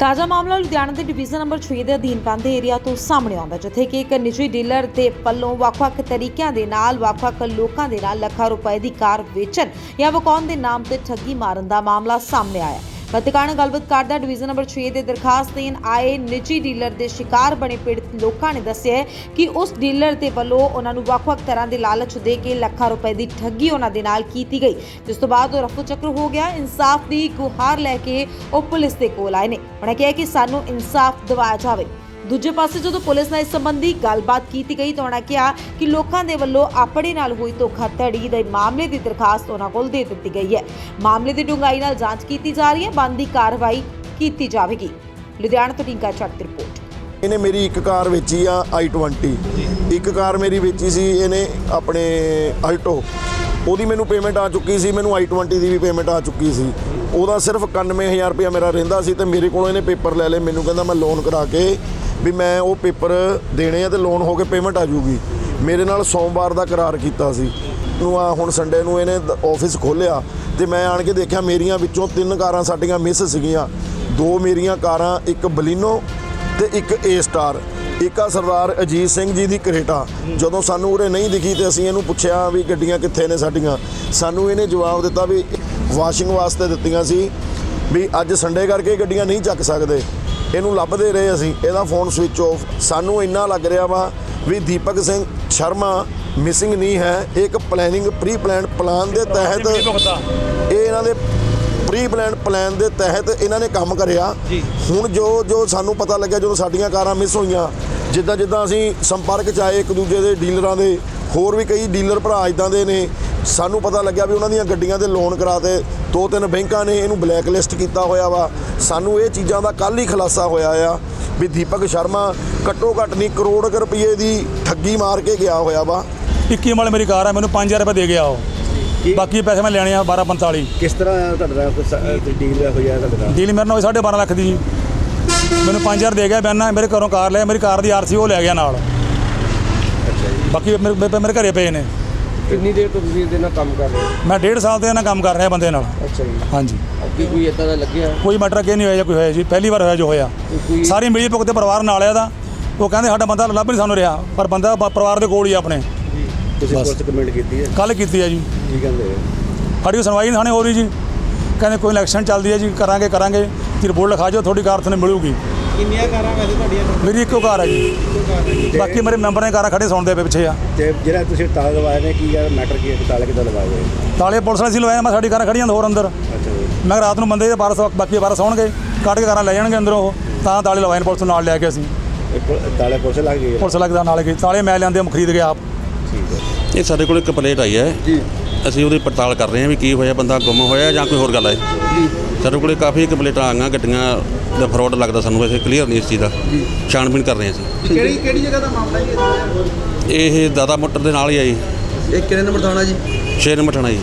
ਤਾਜ਼ਾ ਮਾਮਲਾ ਲੁਧਿਆਣਾ ਦੇ ਡਿਵੀਜ਼ਨ ਨੰਬਰ 6 ਦੇ ਅਧੀਨ ਪੈਂਦੇ ਏਰੀਆ ਤੋਂ ਸਾਹਮਣੇ ਆਉਂਦਾ ਜਿੱਥੇ ਕਿ ਇੱਕ ਨਿੱਜੀ ਡੀਲਰ ਦੇ ਪੱਲੋਂ ਵੱਖ-ਵੱਖ ਤਰੀਕਿਆਂ ਦੇ ਨਾਲ, ਵੱਖ-ਵੱਖ ਲੋਕਾਂ ਦੇ ਨਾਲ ਲੱਖਾਂ ਰੁਪਏ ਦੀ ਕਾਰ ਵੇਚਣ ਜਾਂ ਵਕਾਉਣ ਦੇ ਨਾਮ ਤੇ ਠੱਗੀ ਮਾਰਨ ਦਾ ਮਾਮਲਾ ਸਾਹਮਣੇ ਆਇਆ ਹੈ। ਪੱਤਰਕਾਰ ਗੱਲਬਾਤ ਕਰਦਾ ਡਿਵੀਜ਼ਨ ਨੰਬਰ 6 ਦੇ ਦਰਖਾਸਤ ਦੇਣ ਆਏ ਨਿੱਜੀ ਡੀਲਰ ਦੇ ਸ਼ਿਕਾਰ ਬਣੇ ਪੀੜਤ ਲੋਕਾਂ ਨੇ ਦੱਸਿਆ ਹੈ ਕਿ ਉਸ ਡੀਲਰ ਦੇ ਵੱਲੋਂ ਉਹਨਾਂ ਨੂੰ ਵੱਖ-ਵੱਖ ਤਰ੍ਹਾਂ ਦੇ ਲਾਲਚ ਦੇ ਕੇ ਲੱਖਾਂ ਰੁਪਏ ਦੀ ਠੱਗੀ ਉਹਨਾਂ ਦੇ ਨਾਲ ਕੀਤੀ ਗਈ। ਜਿਸ ਤੋਂ ਬਾਅਦ ਉਹ ਰਫੂ ਚੱਕਰ ਹੋ ਗਿਆ। ਇਨਸਾਫ ਦੀ ਗੁਹਾਰ ਲੈ ਕੇ ਉਹ ਪੁਲਿਸ ਦੇ ਕੋਲ ਆਏ ਨੇ। ਉਹਨਾਂ ਕਿਹਾ ਕਿ ਸਾਨੂੰ ਇਨਸਾਫ ਦਿਵਾਇਆ ਜਾਵੇ। ਦੂਜੇ ਪਾਸੇ ਜਦੋਂ ਪੁਲਿਸ ਨਾਲ ਇਸ ਸੰਬੰਧੀ ਗੱਲਬਾਤ ਕੀਤੀ ਗਈ ਤਾਂ ਉਹਨਾਂ ਕਿਹਾ ਕਿ ਲੋਕਾਂ ਦੇ ਵੱਲੋਂ ਆਪਣੇ ਨਾਲ ਹੋਈ ਧੋਖਾਧੜੀ ਦੇ ਮਾਮਲੇ ਦੀ ਦਰਖਾਸਤ ਉਹਨਾਂ ਕੋਲ ਦੇ ਦਿੱਤੀ ਗਈ ਹੈ। ਮਾਮਲੇ ਦੀ ਡੂੰਘਾਈ ਨਾਲ ਜਾਂਚ ਕੀਤੀ ਜਾ ਰਹੀ ਹੈ। ਬੰਦੀ ਕਾਰਵਾਈ ਕੀਤੀ ਜਾਵੇਗੀ। ਲੁਧਿਆਣਾ ਤੋਂ ਟਿੰਕਾ ਚੱਕ ਦੀ ਰਿਪੋਰਟ। ਇਹਨੇ ਮੇਰੀ ਇੱਕ ਕਾਰ ਵੇਚੀ ਆ i20 ਇੱਕ ਕਾਰ ਮੇਰੀ ਵੇਚੀ ਸੀ। ਇਹਨੇ ਆਪਣੇ ਅਲਟੋ ਉਹਦੀ ਮੈਨੂੰ ਪੇਮੈਂਟ ਆ ਚੁੱਕੀ ਸੀ, ਮੈਨੂੰ i20 ਦੀ ਵੀ ਪੇਮੈਂਟ ਆ ਚੁੱਕੀ ਸੀ। ਉਹਦਾ ਸਿਰਫ 91000 ਰੁਪਇਆ ਮੇਰਾ ਰਹਿੰਦਾ ਸੀ ਤੇ ਮੇਰੇ ਕੋਲੋਂ ਇਹਨੇ ਪੇਪਰ ਲੈ ਲਏ। ਮੈਨੂੰ ਕਹਿੰਦਾ ਮੈਂ ਲੋਨ ਕਰਾ ਕੇ ਵੀ ਮੈਂ ਉਹ ਪੇਪਰ ਦੇਣੇ ਆ ਤੇ ਲੋਨ ਹੋ ਕੇ ਪੇਮੈਂਟ ਆ ਜੂਗੀ ਮੇਰੇ ਨਾਲ ਸੋਮਵਾਰ ਦਾ ਕਰਾਰ ਕੀਤਾ ਸੀ। ਨੂੰ ਆ ਹੁਣ ਸੰਡੇ ਨੂੰ ਇਹਨੇ ਆਫਿਸ ਖੋਲਿਆ ਤੇ ਮੈਂ ਆਣ ਕੇ ਦੇਖਿਆ ਮੇਰੀਆਂ ਵਿੱਚੋਂ ਤਿੰਨ ਕਾਰਾਂ ਸਾਡੀਆਂ ਮਿਸ ਸੀਗੀਆਂ। ਦੋ ਮੇਰੀਆਂ ਕਾਰਾਂ, ਇੱਕ ਬਲੀਨੋ ਤੇ ਇੱਕ ਏ ਸਟਾਰ ਇੱਕ ਆ ਸਰਦਾਰ ਅਜੀਤ ਸਿੰਘ ਜੀ ਦੀ ਕਰੇਟਾ। ਜਦੋਂ ਸਾਨੂੰ ਉਰੇ ਨਹੀਂ ਦਿਖੀ ਤੇ ਅਸੀਂ ਇਹਨੂੰ ਪੁੱਛਿਆ ਵੀ ਗੱਡੀਆਂ ਕਿੱਥੇ ਨੇ ਸਾਡੀਆਂ। ਸਾਨੂੰ ਇਹਨੇ ਜਵਾਬ ਦਿੱਤਾ ਵੀ ਵਾਸ਼ਿੰਗ ਵਾਸਤੇ ਦਿੱਤੀਆਂ ਸੀ ਵੀ ਅੱਜ ਸੰਡੇ ਕਰਕੇ ਗੱਡੀਆਂ ਨਹੀਂ ਚੱਕ ਸਕਦੇ। ਇਹਨੂੰ ਲੱਭਦੇ ਰਹੇ ਅਸੀਂ। ਇਹਦਾ ਫੋਨ ਸਵਿਚ ਆਫ ਸਾਨੂੰ ਇੰਨਾ ਲੱਗ ਰਿਹਾ ਵਾ ਵੀ ਦੀਪਕ ਸਿੰਘ ਸ਼ਰਮਾ ਮਿਸਿੰਗ ਨਹੀਂ ਹੈ। ਇੱਕ ਪਲੈਨਿੰਗ ਪ੍ਰੀ ਪਲਾਨ ਪਲਾਨ ਦੇ ਤਹਿਤ ਇਹ ਇਹਨਾਂ ਦੇ ਪ੍ਰੀ ਪਲਾਨ ਪਲਾਨ ਦੇ ਤਹਿਤ ਇਹਨਾਂ ਨੇ ਕੰਮ ਕਰਿਆ। ਹੁਣ ਜੋ ਜੋ ਸਾਨੂੰ ਪਤਾ ਲੱਗਿਆ ਜਦੋਂ ਸਾਡੀਆਂ ਕਾਰਾਂ ਮਿਸ ਹੋਈਆਂ ਜਿੱਦਾਂ ਜਿੱਦਾਂ ਅਸੀਂ ਸੰਪਰਕ ਚ ਆਏ ਇੱਕ ਦੂਜੇ ਦੇ ਡੀਲਰਾਂ ਦੇ ਹੋਰ ਵੀ ਕਈ ਡੀਲਰ ਭਰਾ ਇਦਾਂ ਦੇ ਨੇ ਸਾਨੂੰ ਪਤਾ ਲੱਗਿਆ ਵੀ ਉਹਨਾਂ ਦੀਆਂ ਗੱਡੀਆਂ ਦੇ ਲੋਨ ਕਰਾਤੇ ਦੋ ਤਿੰਨ ਬੈਂਕਾਂ ਨੇ ਇਹਨੂੰ ਬਲੈਕ ਲਿਸਟ ਕੀਤਾ ਹੋਇਆ ਵਾ। ਸਾਨੂੰ ਇਹ ਚੀਜ਼ਾਂ ਦਾ ਕੱਲ ਹੀ ਖੁਲਾਸਾ ਹੋਇਆ ਆ ਵੀ ਦੀਪਕ ਸ਼ਰਮਾ ਘੱਟੋ ਘੱਟ ਨਹੀਂ ਕਰੋੜ ਰੁਪਏ ਦੀ ਠੱਗੀ ਮਾਰ ਕੇ ਗਿਆ ਹੋਇਆ ਵਾ। 21 ਵਾਲੇ ਮੇਰੀ ਕਾਰ ਹੈ ਮੈਨੂੰ 5000 ਰੁਪਏ ਦੇ ਗਿਆ ਉਹ। ਬਾਕੀ ਪੈਸੇ ਮੈਂ ਲੈਣੇ ਆ 1245 ਕਿਸ ਤਰ੍ਹਾਂ ਤੁਹਾਡਾ ਕੋਈ ਡੀਲ ਹੋਇਆ ਤੁਹਾਡੇ ਨਾਲ? ਡੀਲ ਮੇਰੇ ਨਾਲ ਹੋਈ 12.5 ਲੱਖ ਦੀ ਜੀ। ਮੈਨੂੰ 5000 ਦੇ ਗਿਆ ਬੈਨਾ ਮੇਰੇ ਘਰੋਂ ਕਾਰ ਲਿਆ ਮੇਰੀ ਕਾਰ ਦੀ ਆਰਸੀ ਉਹ ਲੈ ਗਿਆ ਨਾਲ। ਅੱਛਾ ਜੀ। ਬਾਕੀ ਮੇਰੇ ਘਰੇ ਪਏ ਨੇ। ਕਿੰਨੀ ਦੇਰ ਤੋਂ ਤੁਸੀਂ ਇਹਦੇ ਨਾਲ ਕੰਮ ਕਰ ਰਹੇ ਹੋ? ਮੈਂ ਡੇਢ ਸਾਲ ਤੋਂ ਇਹਨਾਂ ਕੰਮ ਕਰ ਰਿਹਾ ਬੰਦੇ ਨਾਲ। ਅੱਛਾ ਜੀ। ਹਾਂਜੀ। ਅੱਗੇ ਕੋਈ ਇਦਾਂ ਦਾ ਲੱਗਿਆ? ਕੋਈ ਮੈਟਰ ਅੱਗੇ ਨਹੀਂ ਹੋਇਆ ਜਾਂ ਕੋਈ ਹੋਇਆ ਜੀ। ਪਹਿਲੀ ਵਾਰ ਹੋਇਆ ਜੋ ਹੋਇਆ। ਸਾਰੀ ਮਿਲੀ ਭੁਗਤੇ ਪਰਿਵਾਰ ਨਾਲ ਆ ਦਾ ਉਹ ਕਹਿੰਦੇ ਸਾਡਾ ਬੰਦਾ ਲੱਭ ਨਹੀਂ ਸਾਨੂੰ ਰਿਹਾ। ਪਰ ਬੰਦਾ ਪਰਿਵਾਰ ਦੇ ਕੋਲ ਹੀ ਆ ਆਪਣੇ। ਤੁਸੀਂ ਬਸ। ਪੁਲਿਸ ਕਮੈਂਟ ਕੀਤੀ ਹੈ? ਕੱਲ ਕੀਤੀ ਹੈ ਜੀ। ਕੀ ਕਹਿੰਦੇ ਹੋ? ਸਾਡੀ ਸੁਣਵਾਈ ਥਾਣੇ ਹੋ ਰਹੀ ਜੀ। ਕਹਿੰਦੇ ਕੋਈ ਇਲੈਕਸ਼ਨ ਚੱਲਦੀ ਹੈ ਜੀ ਕਰਾਂਗੇ ਕਰਾਂਗੇ। ਜੀ ਰਿਪੋਰਟ ਲਿਖਾ ਜਾਓ ਤੁਹਾਡੀ ਕਾਰ ਤੁਹਾਨੂੰ ਮਿਲੂਗੀ। ਕਿੰਨੀਆਂ ਕਾਰਾਂ ਵੈਸੇ ਤੁਹਾਡੀਆਂ? ਮੇਰੀ ਇੱਕੋ ਕਾਰ ਹੈ ਜੀ। ਬਾਕੀ ਮੇਰੇ ਮੈਂਬਰਾਂ ਦੀਆਂ ਕਾਰਾਂ ਖੜੇ ਸੁਣਦੇ ਪਏ ਪਿੱਛੇ ਆ। ਤੇ ਜਿਹੜਾ ਤੁਸੀਂ ਤਾਲੇ ਲਵਾਏ ਨੇ ਕੀ ਯਾਰ ਮੈਟਰ ਕੀ ਹੈ ਕਿ ਤਾਲੇ ਕਿੱਦਾਂ ਲਗਾਏ ਹੋਏ ਤਾਲੇ ਪੁਲਿਸ ਵਾਲੇ ਸੀ ਲਵਾਏ ਮੈਂ ਸਾਡੀ ਕਾਰਾਂ ਖੜੀਆਂ ਨੇ ਹੋਰ ਅੰਦਰ। ਅੱਛਾ ਜੀ। ਮੈਂ ਕਿਹਾ ਰਾਤ ਨੂੰ ਬੰਦੇ 12 ਬਾਕੀ 12 ਸੌਣਗੇ ਕੱਢ ਕੇ ਕਾਰਾਂ ਲੈ ਜਾਣਗੇ ਅੰਦਰੋਂ ਉਹ। ਤਾਂ ਤਾਲੇ ਲਵਾਏ ਨੇ ਪੁਲਿਸ ਨੂੰ ਨਾਲ ਲੈ ਕੇ ਅਸੀਂ। ਇਹ ਪੁ- ਤਾਲੇ ਪੁਲਿਸ ਲੱਗ ਹੈ? ਪੁਲਿਸ ਲੱਗਦਾ ਨਾਲ ਗਈ। ਤਾਲੇ ਮੈਂ ਲਿਆਂਦੇ ਖਰੀਦ ਕੇ ਆਪ। ਇਹ ਸਾਡੇ ਕੋਲ ਇੱਕ ਪਲੇਟ ਆਈ ਹੈ। ਜੀ। ਅਸੀਂ ਉਹਦੀ ਪੜਤਾਲ ਕਰ ਰਹੇ ਹਾਂ ਵੀ ਕੀ ਹੋਇਆ ਬੰਦਾ ਗੁੰਮ ਹੋਇਆ ਜਾਂ ਕੋਈ ਹੋਰ ਗੱਲ ਹੈ। ਜੀ। ਸਾਡੇ ਕੋਲੇ ਕਾਫੀ ਕੰਪਲੇਂਟਾਂ ਆਈਆਂ ਗੱਡੀਆਂ ਦਾ ਫਰਾਡ ਲੱਗਦਾ ਸਾਨੂੰ ਵੈਸੇ ਕਲੀਅਰ ਨਹੀਂ ਇਸ ਚੀਜ਼ ਦਾ। ਛਾਣਬੀਣ ਕਰ ਰਹੇ ਹਾਂ ਅਸੀਂ। ਕਿਹੜੀ ਕਿਹੜੀ ਜਗ੍ਹਾ ਦਾ ਮਾਮਲਾ ਜੀ ਇਹ ਦਾਦਾ ਮੋਟਰ ਦੇ ਨਾਲ ਹੀ ਆਈ ਇਹ ਕਿਹੜੇ ਨੰਬਰ ਥਾਣਾ ਜੀ? ਸ਼ੇਰ ਮਠਾਣਾ ਜੀ।